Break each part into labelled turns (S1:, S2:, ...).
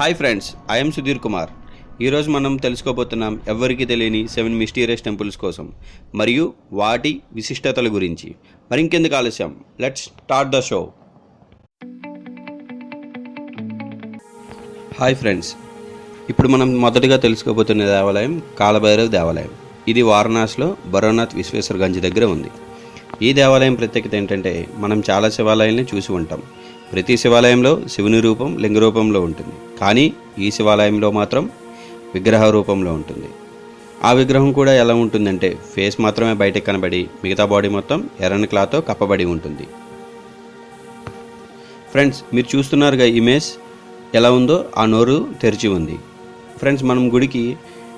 S1: Hi friends I'm Sudheer Kumar. ఈరోజు మనం తెలుసుకోబోతున్నాం ఎవరికీ తెలియని సెవెన్ మిస్టీరియస్ టెంపుల్స్ కోసం మరియు వాటి విశిష్టతల గురించి. మరి ఇంకెందుకు ఆలస్యం? Let's start the show hi friends ఇప్పుడు మనం మొదటగా తెలుసుకోబోతున్న దేవాలయం కాలభైరవ్ దేవాలయం. ఇది వారణాసిలో బరోనాథ్ విశ్వేశ్వరగంజ్ దగ్గర ఉంది. ఈ దేవాలయం ప్రత్యేకత ఏంటంటే మనం చాలా శివాలయాల్ని చూసి ఉంటాం. ప్రతి శివాలయంలో శివుని రూపం లింగ రూపంలో ఉంటుంది. కానీ ఈ శివాలయంలో మాత్రం విగ్రహ రూపంలో ఉంటుంది. ఆ విగ్రహం కూడా ఎలా ఉంటుందంటే ఫేస్ మాత్రమే బయటకు కనబడి మిగతా బాడీ మొత్తం ఎర్రని క్లాత్తో కప్పబడి ఉంటుంది. ఫ్రెండ్స్ మీరు చూస్తున్నారుగా ఇమేజ్ ఎలా ఉందో? ఆ నోరు తెరిచి ఉంది. ఫ్రెండ్స్ మనం గుడికి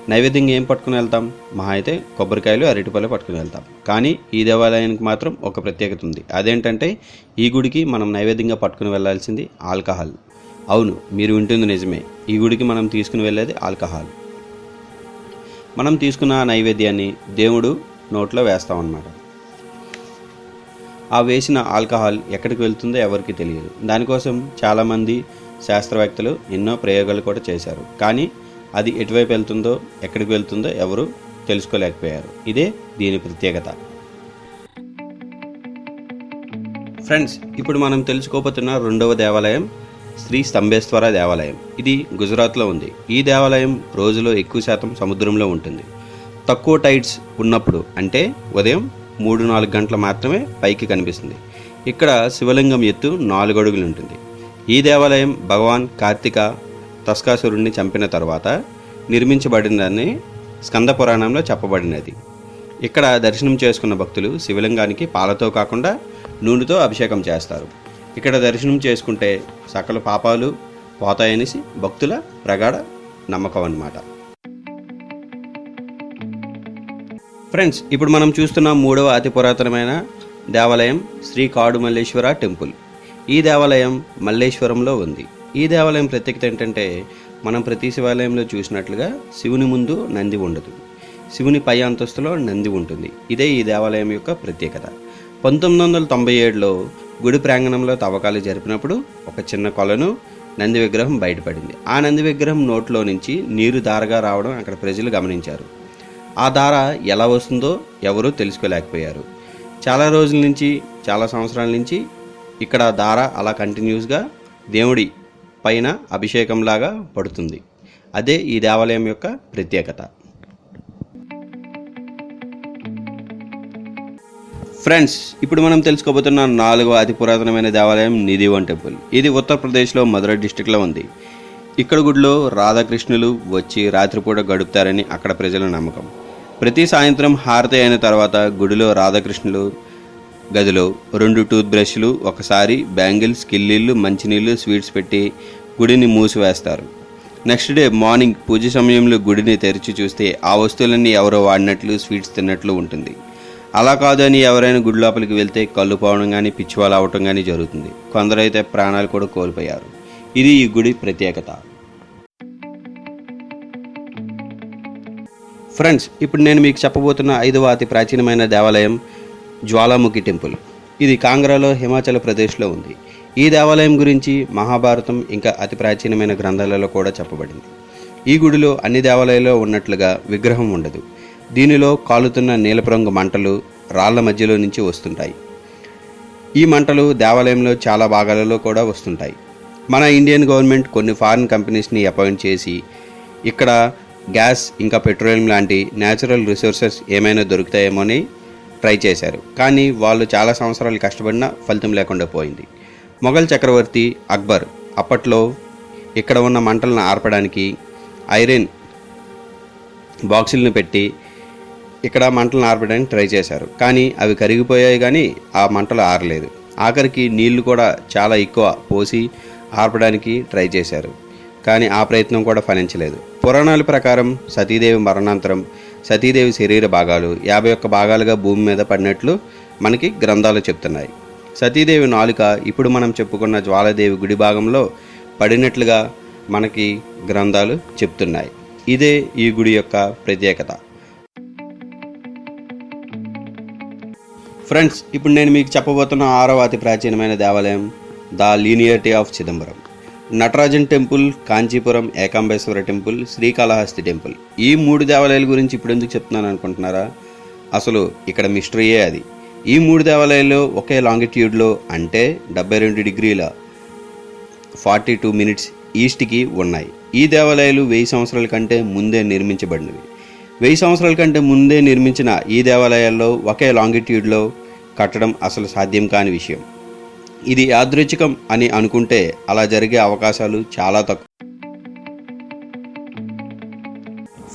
S1: నైవేద్యంగా ఏం పట్టుకుని వెళ్తాం? మహా అయితే కొబ్బరికాయలు అరటిపళ్ళు పట్టుకుని వెళ్తాం. కానీ ఈ దేవాలయానికి మాత్రం ఒక ప్రత్యేకత ఉంది. అదేంటంటే ఈ గుడికి మనం నైవేద్యంగా పట్టుకుని వెళ్ళాల్సింది ఆల్కహాల్. అవును మీరు వింటుంది నిజమే. ఈ గుడికి మనం తీసుకుని వెళ్ళేది ఆల్కహాల్. మనం తీసుకున్న ఆ నైవేద్యాన్ని దేవుడు నోట్లో వేస్తామన్నమాట. ఆ వేసిన ఆల్కహాల్ ఎక్కడికి వెళ్తుందో ఎవరికి తెలియదు. దానికోసం చాలామంది శాస్త్రవేత్తలు ఎన్నో ప్రయోగాలు కూడా చేశారు. కానీ అది ఎటువైపు వెళ్తుందో ఎక్కడికి వెళ్తుందో ఎవరు తెలుసుకోలేకపోయారు. ఇదే దీని ప్రత్యేకత. ఫ్రెండ్స్ ఇప్పుడు మనం తెలుసుకోబోతున్న రెండవ దేవాలయం శ్రీ స్తంభేశ్వర దేవాలయం. ఇది గుజరాత్లో ఉంది. ఈ దేవాలయం రోజులో ఎక్కువ శాతం సముద్రంలో ఉంటుంది. తక్కువ టైడ్స్ ఉన్నప్పుడు అంటే ఉదయం మూడు నాలుగు గంటలు మాత్రమే పైకి కనిపిస్తుంది. ఇక్కడ శివలింగం ఎత్తు నాలుగు అడుగులు ఉంటుంది. ఈ దేవాలయం భగవాన్ కార్తిక తస్కాసురుణ్ణి చంపిన తర్వాత నిర్మించబడిందని స్కంద పురాణంలో చెప్పబడినది. ఇక్కడ దర్శనం చేసుకున్న భక్తులు శివలింగానికి పాలతో కాకుండా నూనెతో అభిషేకం చేస్తారు. ఇక్కడ దర్శనం చేసుకుంటే సకల పాపాలు పోతాయనేసి భక్తుల ప్రగాఢ నమ్మకం అన్నమాట. ఫ్రెండ్స్ ఇప్పుడు మనం చూస్తున్న మూడవ అతి పురాతనమైన దేవాలయం శ్రీ కాడు మల్లేశ్వర టెంపుల్. ఈ దేవాలయం మల్లేశ్వరంలో ఉంది. ఈ దేవాలయం ప్రత్యేకత ఏంటంటే మనం ప్రతి శివాలయంలో చూసినట్లుగా శివుని ముందు నంది ఉండదు. శివుని పై అంతస్తులో నంది ఉంటుంది. ఇదే ఈ దేవాలయం యొక్క ప్రత్యేకత. పంతొమ్మిది వందల తొంభై ఏడులో గుడి ప్రాంగణంలో తవ్వకాలు జరిపినప్పుడు ఒక చిన్న కొలను నంది విగ్రహం బయటపడింది. ఆ నంది విగ్రహం నోట్లో నుంచి నీరు దారగా రావడం అక్కడ ప్రజలు గమనించారు. ఆ దార ఎలా వస్తుందో ఎవరూ తెలుసుకోలేకపోయారు. చాలా రోజుల నుంచి చాలా సంవత్సరాల నుంచి ఇక్కడ దార అలా కంటిన్యూస్గా దేవుడి పైన అభిషేకంలాగా పడుతుంది. అదే ఈ దేవాలయం యొక్క ప్రత్యేకత. ఫ్రెండ్స్ ఇప్పుడు మనం తెలుసుకోబోతున్న నాలుగవ అతి పురాతనమైన దేవాలయం నిధివన్ టెంపుల్. ఇది ఉత్తరప్రదేశ్లో మధుర డిస్టిక్లో ఉంది. ఇక్కడ గుడిలో రాధాకృష్ణులు వచ్చి రాత్రిపూట గడుపుతారని అక్కడ ప్రజల నమ్మకం. ప్రతి సాయంత్రం హారతి అయిన తర్వాత గుడిలో రాధాకృష్ణులు గదిలో రెండు టూత్ బ్రష్లు ఒకసారి బ్యాంగిల్స్ కిల్లీళ్ళు మంచినీళ్ళు స్వీట్స్ పెట్టి గుడిని మూసివేస్తారు. నెక్స్ట్ డే మార్నింగ్ పూజ సమయంలో గుడిని తెరిచి చూస్తే ఆ వస్తువులన్నీ ఎవరో వాడినట్లు స్వీట్స్ తిన్నట్లు ఉంటుంది. అలా కాదని ఎవరైనా గుడి లోపలికి వెళ్తే కళ్ళు పోవడం కానీ పిచ్చివాళ్ళు అవటం కానీ జరుగుతుంది. కొందరైతే ప్రాణాలు కూడా కోల్పోయారు. ఇది ఈ గుడి ప్రత్యేకత. ఫ్రెండ్స్ ఇప్పుడు నేను మీకు చెప్పబోతున్న ఐదవ అతి ప్రాచీనమైన దేవాలయం జ్వాలాముఖి టెంపుల్. ఇది కాంగ్రాలో హిమాచల్ ప్రదేశ్లో ఉంది. ఈ దేవాలయం గురించి మహాభారతం ఇంకా అతి ప్రాచీనమైన గ్రంథాలలో కూడా చెప్పబడింది. ఈ గుడిలో అన్ని దేవాలయాల్లో ఉన్నట్లుగా విగ్రహం ఉండదు. దీనిలో కాలుతున్న నీలపు రంగు మంటలు రాళ్ళ మధ్యలో నుంచి వస్తుంటాయి. ఈ మంటలు దేవాలయంలో చాలా భాగాలలో కూడా వస్తుంటాయి. మన ఇండియన్ గవర్నమెంట్ కొన్ని ఫారిన్ కంపెనీస్ని అపాయింట్ చేసి ఇక్కడ గ్యాస్ ఇంకా పెట్రోలియం లాంటి న్యాచురల్ రిసోర్సెస్ ఏమైనా దొరుకుతాయేమో అని ట్రై చేశారు. కానీ వాళ్ళు చాలా సంవత్సరాలు కష్టపడినా ఫలితం లేకుండా పోయింది. మొఘల్ చక్రవర్తి అక్బర్ అప్పట్లో ఇక్కడ ఉన్న మంటలను ఆర్పడానికి ఐరన్ బాక్సులను పెట్టి ఇక్కడ మంటలను ఆర్పడానికి ట్రై చేశారు. కానీ అవి కరిగిపోయాయి కానీ ఆ మంటలు ఆరలేదు. ఆఖరికి నీళ్ళు కూడా చాలా ఎక్కువ పోసి ఆర్పడానికి ట్రై చేశారు. కానీ ఆ ప్రయత్నం కూడా ఫలించలేదు. పురాణాల ప్రకారం సతీదేవి మరణాంతరం సతీదేవి శరీర భాగాలు యాభై ఒక్క భాగాలుగా భూమి మీద పడినట్లు మనకి గ్రంథాలు చెప్తున్నాయి. సతీదేవి నాలుక ఇప్పుడు మనం చెప్పుకున్న జ్వాలాదేవి గుడి భాగంలో పడినట్లుగా మనకి గ్రంథాలు చెప్తున్నాయి. ఇదే ఈ గుడి యొక్క ప్రత్యేకత. ఫ్రెండ్స్ ఇప్పుడు నేను మీకు చెప్పబోతున్న ఆరవ అతి ప్రాచీనమైన దేవాలయం the linearity of Chidambaram. Natarajan temple Kanchipuram Ekambeshwara temple Srikalahasti temple. ఈ మూడు దేవాలయాల గురించి ఇప్పుడు ఎందుకు చెప్తున్నాను అనుకుంటున్నారా? అసలు ఇక్కడ మిస్టరీయే అది. ఈ మూడు దేవాలయాలు ఒకే లాంగిట్యూడ్లో అంటే డెబ్బై రెండు డిగ్రీల ఫార్టీ టూ మినిట్స్ ఈస్ట్కి ఉన్నాయి. ఈ దేవాలయాలు వెయ్యి సంవత్సరాల కంటే ముందే నిర్మించబడినవి. వెయ్యి సంవత్సరాల కంటే ముందే నిర్మించిన ఈ దేవాలయాల్లో ఒకే లాంగిట్యూడ్లో కట్టడం అసలు సాధ్యం కాని విషయం. ఇది యాదృచ్ఛికం అని అనుకుంటే అలా జరిగే అవకాశాలు చాలా తక్కువ.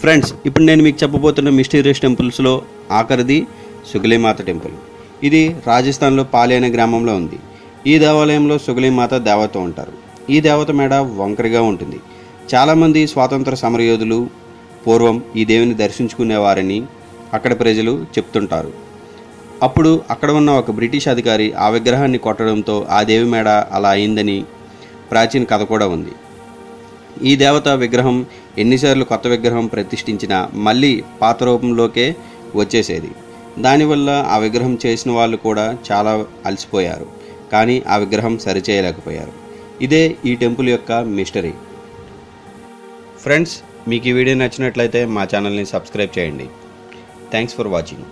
S1: ఫ్రెండ్స్ ఇప్పుడు నేను మీకు చెప్పబోతున్న మిస్టీరియస్ టెంపుల్స్లో ఆఖరిది సుగలీమాత టెంపుల్. ఇది రాజస్థాన్లో పాలి అనే గ్రామంలో ఉంది. ఈ దేవాలయంలో సుగలీమాత దేవత ఉంటారు. ఈ దేవత మేడ వంకరిగా ఉంటుంది. చాలామంది స్వాతంత్ర సమరయోధులు పూర్వం ఈ దేవిని దర్శించుకునేవారని అక్కడ ప్రజలు చెప్తుంటారు. అప్పుడు అక్కడ ఉన్న ఒక బ్రిటిష్ అధికారి ఆ విగ్రహాన్ని కొట్టడంతో ఆ దేవి మేడ అలా అయిందని ప్రాచీన కథ కూడా ఉంది. ఈ దేవత విగ్రహం ఎన్నిసార్లు కొత్త విగ్రహం ప్రతిష్ఠించినా మళ్ళీ పాత రూపంలోకే వచ్చేసేది. దానివల్ల ఆ విగ్రహం చేసిన వాళ్ళు కూడా చాలా అలసిపోయారు. కానీ ఆ విగ్రహం సరిచేయలేకపోయారు. ఇదే ఈ టెంపుల్ యొక్క మిస్టరీ. ఫ్రెండ్స్ మీకు ఈ వీడియో నచ్చినట్లయితే మా ఛానల్ని సబ్స్క్రైబ్ చేయండి. Thanks for watching.